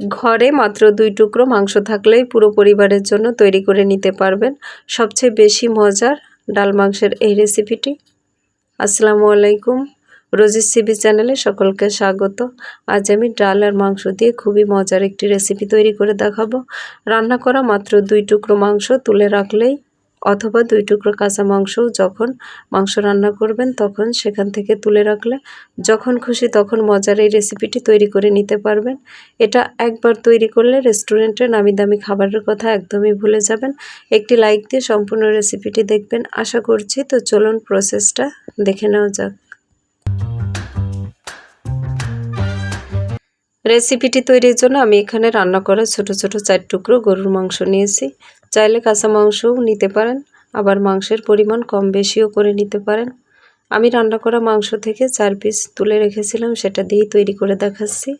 ঘরে মাত্র দুই টুকরো মাংস থাকলেই পুরো পরিবারের জন্য তৈরি করে নিতে পারবেন। সবচেয়ে বেশি মজার ডাল মাংসের এই রেসিপিটি। আসসালামু আলাইকুম। রোজিস সিবি চ্যানেলে সকলকে স্বাগত। আজ আমি ডাল আর মাংস দিয়ে খুবই মজার একটি রেসিপি তৈরি করে দেখাবো। রান্না করা মাত্র দুই টুকরো মাংস তুলে রাখলেই অথবা দুই টুকরো কাঁচা মাংসও যখন মাংস রান্না করবেন তখন সেখান থেকে তুলে রাখলে যখন খুশি তখন মজার এই রেসিপিটি তৈরি করে নিতে পারবেন। এটা একবার তৈরি করলে রেস্টুরেন্টের নামি দামি খাবারের কথা একদমই ভুলে যাবেন। একটি লাইক দিয়ে সম্পূর্ণ রেসিপিটি দেখবেন। আশা করছি তো চলুন প্রসেসটা দেখে নেওয়া যাক। রেসিপিটি তৈরির জন্য আমি এখানে রান্না করা ছোট ছোট চার টুকরো গরুর মাংস নিয়েছি। চাইলে কাঁচা মাংসও নিতে পারেন, আবার মাংসের পরিমাণ কম বেশিও করে নিতে পারেন। আমি রান্না করা মাংস থেকে চার পিস তুলে রেখেছিলাম, সেটা দিয়েই তৈরি করে দেখাচ্ছি।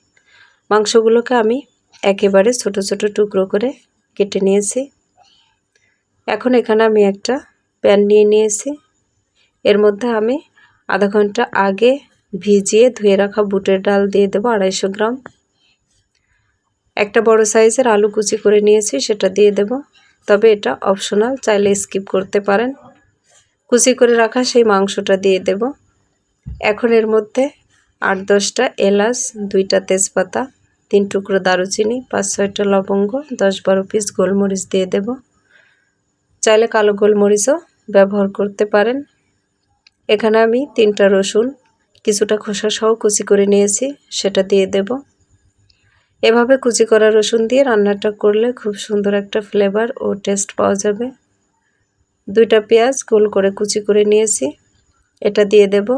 মাংসগুলোকে আমি একেবারে ছোট ছোট টুকরো করে কেটে নিয়েছি। এখন এখানে আমি একটা প্যান নিয়ে নিয়েছি। এর মধ্যে আমি আধা ঘণ্টা আগে ভিজিয়ে ধুয়ে রাখা বুটের ডাল দিয়ে দেবো আড়াইশো গ্রাম। একটা বড় সাইজের আলু কুচি করে নিয়েছি, সেটা দিয়ে দেব। তবে এটা অপশনাল চাইলে স্কিপ করতে পারেন। কুচি করে রাখা সেই মাংসটা দিয়ে দেব। এখন এর মধ্যে আট দশটা এলাচ, দুইটা তেজপাতা, তিন টুকরো দারুচিনি, পাঁচ ছয়টা লবঙ্গ, দশ বারো পিস গোলমরিচ দিয়ে দেব। চাইলে কালো গোলমরিচও ব্যবহার করতে পারেন। এখানে আমি তিনটা রসুন, কিছুটা খোসা সহ কুচি করে নিয়েছি, সেটা দিয়ে দেব। এভাবে কুচি করা রসুন দিয়ে রান্নাটা করলে খুব সুন্দর একটা ফ্লেভার ও টেস্ট পাওয়া যাবে। দুইটা পেঁয়াজ গোল করে কুচি করে নিয়েছি। এটা দিয়ে দেব।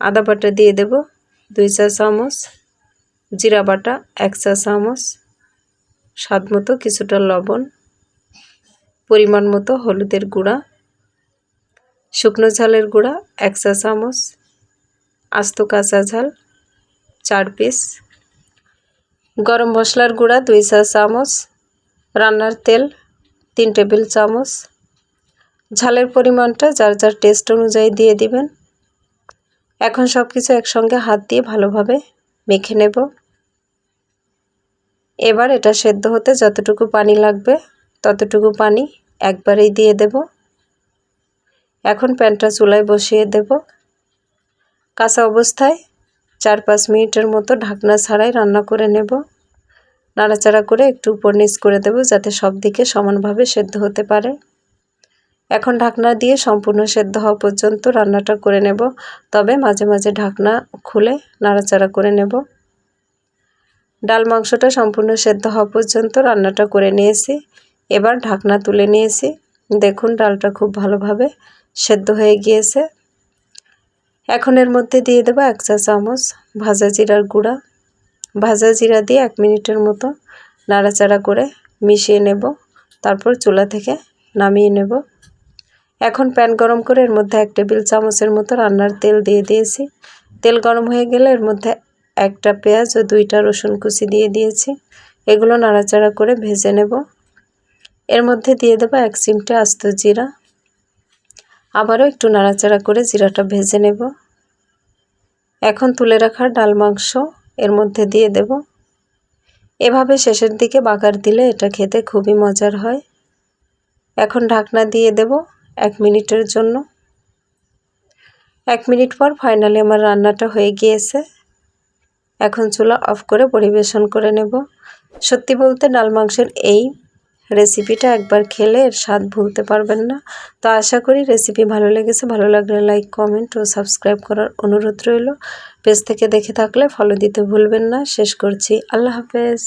আদা বাটা দিয়ে দেব, দুই চা চামচ। জিরা বাটা, এক চা চামচ। স্বাদ মতো কিছুটা লবণ। পরিমাণ মতো হলুদের গুঁড়া। শুকনো ঝালের গুঁড়া, এক চা চামচ। আস্ত কাঁচা ঝাল, চার পিস গরম মশলার গুঁড়া, দুই চা চামচ, রান্নার তেল, তিন টেবিল চামচ। ঝালের পরিমাণটা যার যার টেস্ট অনুযায়ী দিয়ে দিবেন। এখন সব কিছু একসঙ্গে হাত দিয়ে ভালোভাবে মেখে নেব। এবার এটা সেদ্ধ হতে যতটুকু পানি লাগবে, ততটুকু পানি একবারেই দিয়ে দেব। এখন প্যানটা চুলায় বসিয়ে দেব। কাঁচা অবস্থায় চার পাঁচ মিনিটের মতো ঢাকনা ছাড়াই রান্না করে নেব। নাড়াচাড়া করে একটু উপর নিচ করে দেব যাতে সব দিকে সমানভাবে সেদ্ধ হতে পারে। এখন ঢাকনা দিয়ে সম্পূর্ণ সেদ্ধ হওয়া পর্যন্ত রান্নাটা করে নেব, তবে মাঝে মাঝে ঢাকনা খুলে নাড়াচাড়া করে নেব। ডাল মাংসটা সম্পূর্ণ সেদ্ধ হওয়া পর্যন্ত রান্নাটা করে নিয়েছি। এবার ঢাকনা তুলে নিয়েছি। দেখুন ডালটা খুব ভালোভাবে সেদ্ধ হয়ে গিয়েছে। এখন এর মধ্যে দিয়ে দেবো এক চা চামচ ভাজা জিরার গুঁড়া। ভাজা জিরা দিয়ে এক মিনিটের মতো নাড়াচাড়া করে মিশিয়ে নেব। তারপর চুলা থেকে নামিয়ে নেব। এখন প্যান গরম করে এর মধ্যে এক টেবিল চামচের মতো রান্নার তেল দিয়ে দিয়েছি। তেল গরম হয়ে গেলে এর মধ্যে একটা পেঁয়াজ ও দুইটা রসুন কুচি দিয়ে দিয়েছি। এগুলো নাড়াচাড়া করে ভেজে নেব। এর মধ্যে দিয়ে দেবো এক চিমটে আস্ত জিরা। আবারও একটু নাড়াচাড়া করে জিরাটা ভেজে নেব। এখন তুলে রাখা ডাল মাংস এর মধ্যে দিয়ে দেব। এভাবে শেষের দিকে বাগার দিলে এটা খেতে খুবই মজার হয়। এখন ঢাকনা দিয়ে দেব এক মিনিটের জন্য। এক মিনিট পর ফাইনালি আমার রান্নাটা হয়ে গিয়েছে। এখন চুলা অফ করে পরিবেশন করে নেব। সত্যি বলতে ডাল মাংসের এই রেসিপিটা একবার খেলে এর স্বাদ ভুলতে পারবেন না। তো আশা করি রেসিপি ভালো লেগেছে। ভালো লাগলে লাইক, কমেন্ট ও সাবস্ক্রাইব করার অনুরোধ রইল। পেজ থেকে দেখে থাকলে ফলো দিতে ভুলবেন না। শেষ করছি। আল্লাহ হাফেজ।